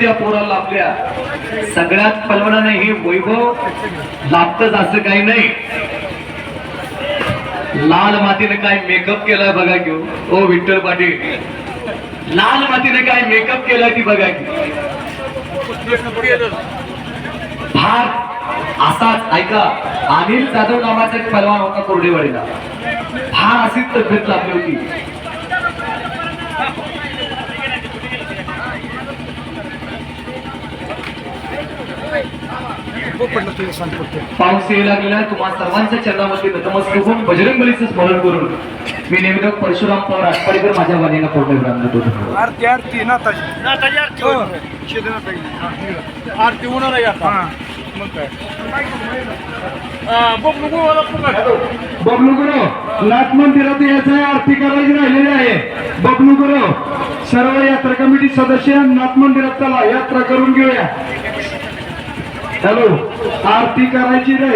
त्या पोराला आपल्या सगळ्यात पलवनाने हे वैभव लाभतच असं काही नाही. लाल मातीने काय मेकअप केलाय बघा घेऊ हो. ओ विठ्ठल पाटील. लाल मातीने काय मेकअप केलाय ती बघा की. फार असाच ऐका अनिल जाधव नावाचा एक पलवान होता कोरडेवाडीला. फार अशीच तब्येत लागली होती. पाऊस येऊ लागलेला तुम्हा सर्वांच्या चरणामध्ये नतमस्तक होऊन बजरंग बलीचं स्मरण करून मी नेमकं परशुराम पवार आटपाडीकर माझ्या वाणीला पूर्ण विराम देतो. आरती आरती नाताची नाताची आरती हो. आरती होणार आहे आता. मग काय? हा, मला पुन्हा. बबलू गुरु नाथ मंदिरात यायचं आहे आरती करायची राहिलेली आहे. बबलू गुरु सर्व यात्रा कमिटी सदस्य नाथ मंदिरात चला यात्रा करून घेऊया. हॅलो आरती करायची रे